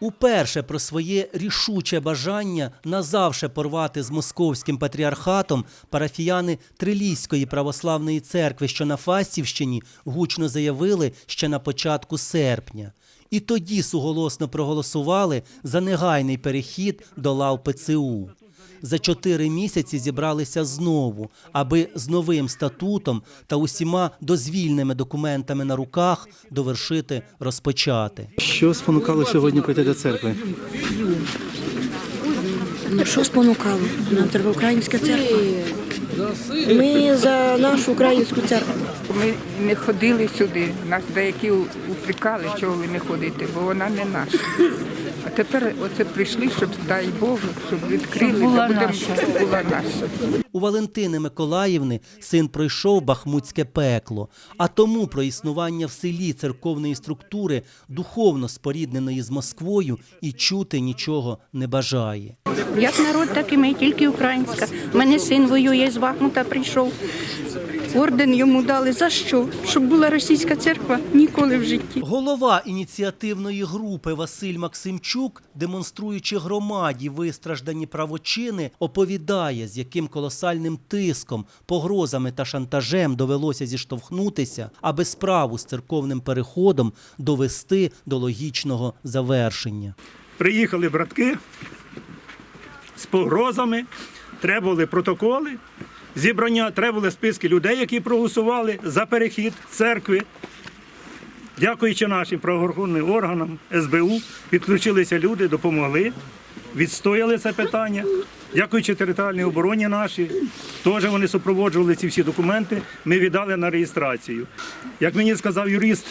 Уперше про своє рішуче бажання назавше порвати з московським патріархатом парафіяни Трилійської православної церкви, що на Фастівщині, гучно заявили ще на початку серпня. І тоді суголосно проголосували за негайний перехід до лав ПЦУ. За чотири місяці зібралися знову, аби з новим статутом та усіма дозвільними документами на руках довершити розпочати. Що спонукало сьогодні прийти до церкви? Ну, що спонукало? Нам треба українська церква. Ми за нашу українську церкву. Ми не ходили сюди. Нас деякі упрекали, чого ви не ходите, бо вона не наша. А тепер оце прийшли, щоб дай Богу, щоб відкрили, була та наша. була наша. У Валентини Миколаївни син пройшов бахмутське пекло, а тому про існування в селі церковної структури, духовно спорідненої з Москвою, і чути нічого не бажає. Як народ, так і ми, тільки українська. У мене син воює з Бахмута, прийшов. Орден йому дали. За що? Щоб була російська церква ніколи в житті. Голова ініціативної групи Василь Максимчук, демонструючи громаді вистраждані правочини, оповідає, з яким колосальним тиском, погрозами та шантажем довелося зіштовхнутися, аби справу з церковним переходом довести до логічного завершення. приїхали братки з погрозами, требували протоколи зібрання, требували списки людей, які проголосували за перехід церкви. Дякуючи нашим правоохоронним органам СБУ, підключилися люди, допомогли, відстояли це питання. Дякуючи територіальній обороні нашій, теж вони супроводжували ці всі документи. Ми віддали на реєстрацію. Як мені сказав юрист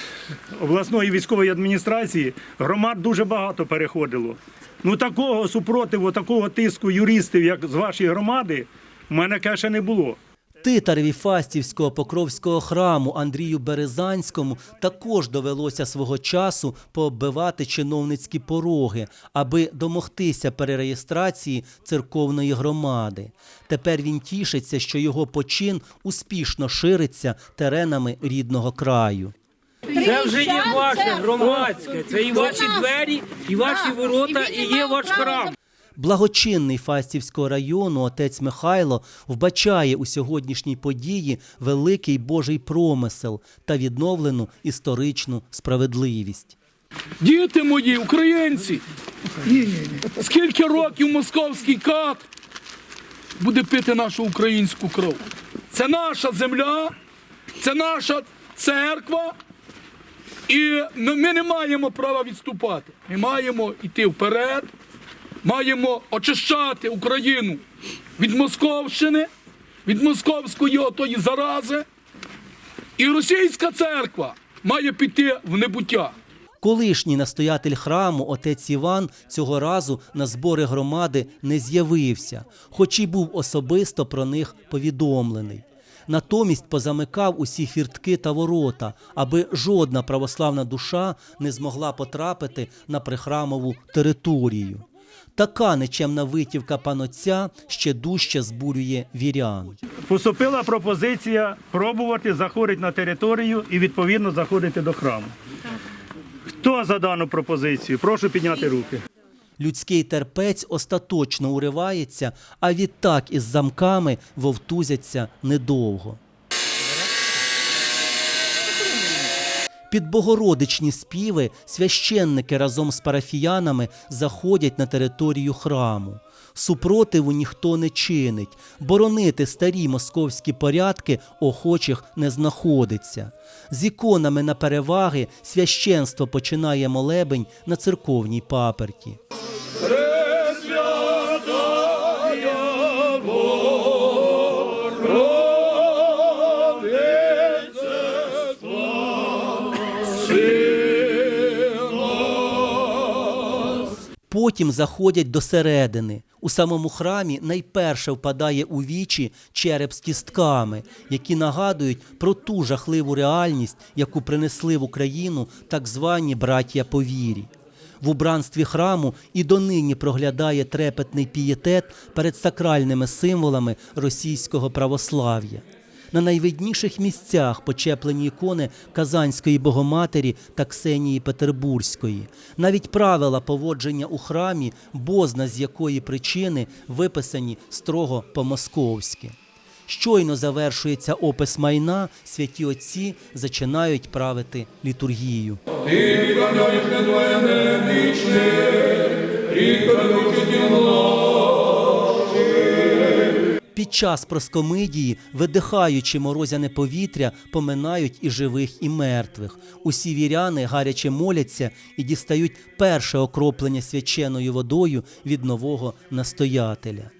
обласної військової адміністрації, громад дуже багато переходило. Ну такого супротиву, такого тиску юристів, як з вашої громади, в мене каже не було. Титареві Фастівського Покровського храму Андрію Березанському також довелося свого часу пооббивати чиновницькі пороги, аби домогтися перереєстрації церковної громади. Тепер він тішиться, що його почин успішно шириться теренами рідного краю. Це вже є ваше громадське, це і ваші двері, і ваші ворота, і є ваш храм. Благочинний Фастівського району отець Михайло вбачає у сьогоднішній події великий Божий промисел та відновлену історичну справедливість. Діти мої, українці! Скільки років московський кат буде пити нашу українську кров? Це наша земля, це наша церква, і ми не маємо права відступати. Ми маємо йти вперед, маємо очищати Україну від Московщини, від московської отої зарази. І російська церква має піти в небуття. Колишній настоятель храму отець Іван цього разу на збори громади не з'явився, хоч і був особисто про них повідомлений. Натомість позамикав усі фіртки та ворота, аби жодна православна душа не змогла потрапити на прихрамову територію. Така нечемна витівка панотця ще дужче збурює вірян. Поступила пропозиція пробувати заходити на територію і відповідно заходити до храму. Хто за дану пропозицію? Прошу підняти руки. Людський терпець остаточно уривається, а відтак із замками вовтузяться недовго. Під богородичні співи священники разом з парафіянами заходять на територію храму. Супротиву ніхто не чинить, боронити старі московські порядки охочих не знаходиться. З іконами на переваги священство починає молебень на церковній паперті. Потім заходять до середини. У самому храмі найперше впадає у вічі череп з кістками, які нагадують про ту жахливу реальність, яку принесли в Україну так звані браття по вірі. В убранстві храму і донині проглядає трепетний пієтет перед сакральними символами російського православ'я. На найвидніших місцях почеплені ікони Казанської Богоматері та Ксенії Петербурзької. Навіть правила поводження у храмі, бозна з якої причини виписані строго по-московськи. Щойно завершується опис майна, святі отці зачинають правити літургію. Під час проскомидії, видихаючи морозяне повітря, поминають і живих, і мертвих. Усі віряни гаряче моляться і дістають перше окроплення свяченою водою від нового настоятеля.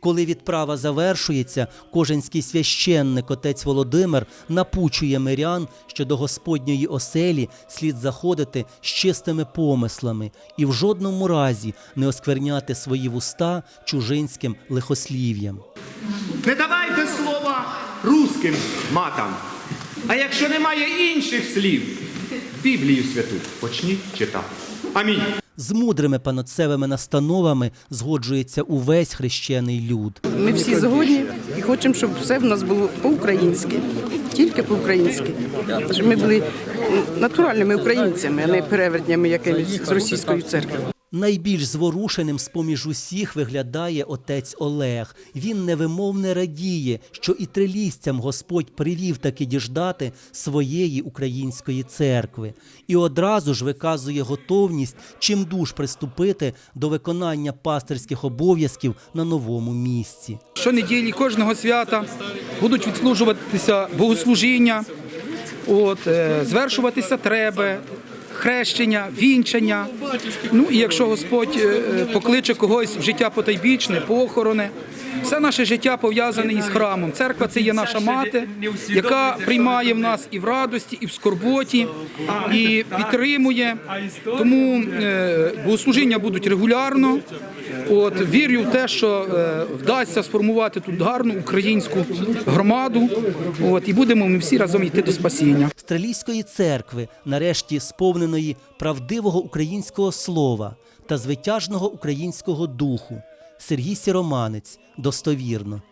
Коли відправа завершується, коженський священник отець Володимир напучує мирян, що до Господньої оселі слід заходити з чистими помислами і в жодному разі не оскверняти свої вуста чужинським лихослів'ям. Не давайте слова руським матам. А якщо немає інших слів, Біблію святу почніть читати. Амінь. З мудрими панотцевими настановами згоджується увесь хрещений люд. Ми всі згодні і хочемо, щоб все в нас було по-українськи, тільки по-українськи. Ми були натуральними українцями, а не перевертнями якимись з російської церкви. Найбільш зворушеним з-поміж усіх виглядає отець Олег. Він невимовне радіє, що і трилістям Господь привів таки діждати своєї української церкви, і одразу ж виказує готовність чим душ приступити до виконання пастирських обов'язків на новому місці. Щонеділі кожного свята будуть відслужуватися богослужіння, от, е, звершуватися треби, хрещення, вінчання. Ну і якщо Господь е, покличе когось в життя потайбічне, похорони, все наше життя пов'язане із храмом. Церква це є наша мати, яка приймає в нас і в радості, і в скорботі, і підтримує. Тому е, богослужіння будуть регулярно. От вірю в те, що е, вдасться сформувати тут гарну українську громаду. От і будемо ми всі разом йти до спасіння. Стрелійської церкви, нарешті сповненої правдивого українського слова та звитяжного українського духу. Сергій Сіроманець достовірно.